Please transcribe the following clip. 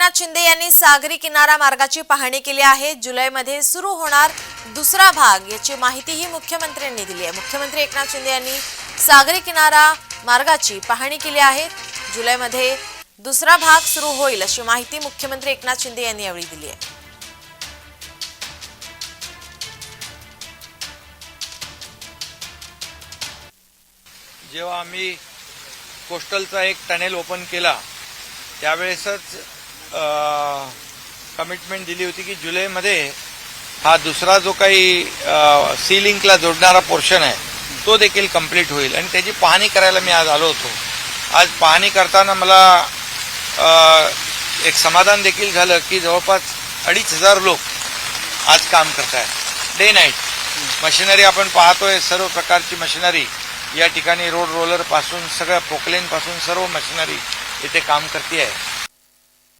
एकनाथ शिंदे यांनी सागरी किनारा मार्गाची पाहणी केली आहे. जुलैमध्ये सुरू होणार दुसरा भाग याची माहितीही मुख्यमंत्र्यांनी दिली आहे. मुख्यमंत्री एकनाथ शिंदे यांनी सागरी किनारा मार्गाची पाहणी केली आहे. जुलैमध्ये दुसरा भाग सुरू होईल अशी माहिती मुख्यमंत्री एकनाथ शिंदे यांनी यावेळी दिली आहे. जेव्हा आम्ही कोस्टलचा एक टनेल ओपन केला त्यावेळेसच कमिटमेंट दिली होती की जुलैमध्ये हा दुसरा जो काही सी लिंकला जोडणारा पोर्शन आहे तो देखील कंप्लीट होईल. आणि त्याची पाहणी करायला मी आज आलो होतो. आज पाहणी करताना मला एक समाधान देखील झालं की जवळपास अडीच हजार लोक आज काम करत आहेत डे नाईट मशिनरी आपण पाहतोय सर्व प्रकारची मशिनरी. या ठिकाणी रोड रोलरपासून सगळ्या पोकलेनपासून सर्व मशिनरी इथे काम करते आहे